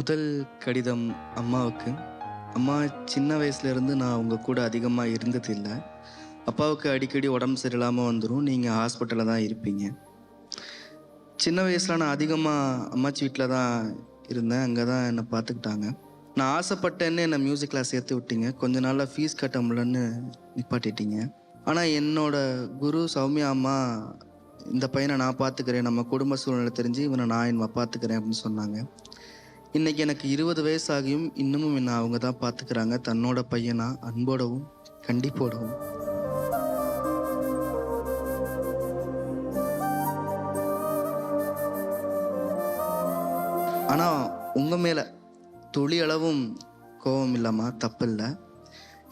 முதல் கடிதம் அம்மாவுக்கு. அம்மா சின்ன வயசுலேருந்து நான் உங்கள் கூட அதிகமாக இருந்ததில்லை. அப்பாவுக்கு அடிக்கடி உடம்பு சரியில்லாமல் வந்துடும் நீங்கள் ஹாஸ்பிட்டலில் தான் இருப்பீங்க. சின்ன வயசில் நான் அதிகமாக அம்மாச்சி வீட்டில் தான் இருந்தேன். அங்கே தான் என்னை பார்த்துக்கிட்டாங்க. நான் ஆசைப்பட்டேன்னு என்னை மியூசிக் கிளாஸ் சேர்த்து விட்டீங்க. கொஞ்ச நாளில் ஃபீஸ் கட்ட முடியலன்னு நிப்பாட்டிட்டீங்க. ஆனால் என்னோட குரு சௌமியா அம்மா இந்த பையனை நான் பார்த்துக்கிறேன். நம்ம குடும்ப சூழ்நிலை தெரிஞ்சு இவனை நான் என்ன பார்த்துக்கிறேன் அப்படின்னு சொன்னாங்க. இன்னைக்கு எனக்கு இருபது வயசாகியும் இன்னமும் என்ன அவங்க தான் பார்த்துக்கிறாங்க. தன்னோட பையனா அன்போடவும் கண்டிப்போடவும். ஆனால் உங்கள் மேலே துளி அளவும் கோபம் இல்லாமா தப்பு இல்லை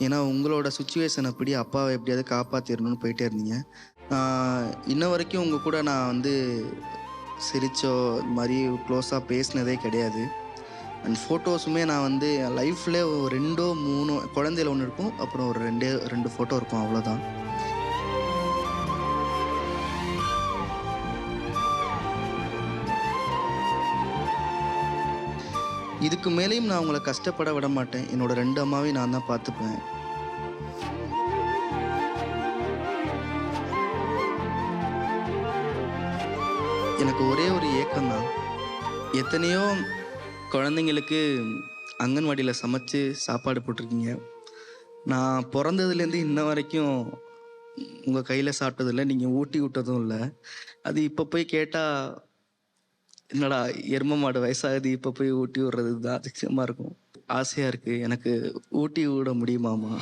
ஏன்னா உங்களோட சுச்சுவேஷன் அப்படி அப்பாவை எப்படியாவது காப்பாற்றிடணும்னு போயிட்டே இருந்தீங்க. இன்ன வரைக்கும் உங்கள் கூட நான் வந்து சிரிச்சோ இது மாதிரி க்ளோஸாக பேசினதே கிடையாது. அண்ட் ஃபோட்டோஸுமே நான் வந்து லைஃப்பில் ரெண்டோ மூணோ குழந்தையில ஒன்று இருக்கும். அப்புறம் ஒரு ரெண்டே ரெண்டு ஃபோட்டோ இருக்கும். அவ்வளோதான் இதுக்கு மேலேயும் நான் உங்களை கஷ்டப்பட விட மாட்டேன். என்னோட ரெண்டு அம்மாவையும் நான் தான் பார்த்துப்பேன். எனக்கு ஒரே ஒரு ஏக்கம் தான் எத்தனையோ குழந்தைங்களுக்கு அங்கன்வாடியில் சமைச்சு சாப்பாடு போட்டிருக்கீங்க. நான் பிறந்ததுலேருந்து இன்ன வரைக்கும் உங்கள் கையில் சாப்பிட்டதில்ல நீங்கள் ஊட்டி விட்டதும் இல்லை. அது இப்போ போய் கேட்டால் என்னடா எரும மாடு வயசாகுது இப்போ போய் ஊட்டி விடுறது தான் அதிசயமாக இருக்கும். ஆசையாக இருக்குது எனக்கு ஊட்டி விட முடியுமாமா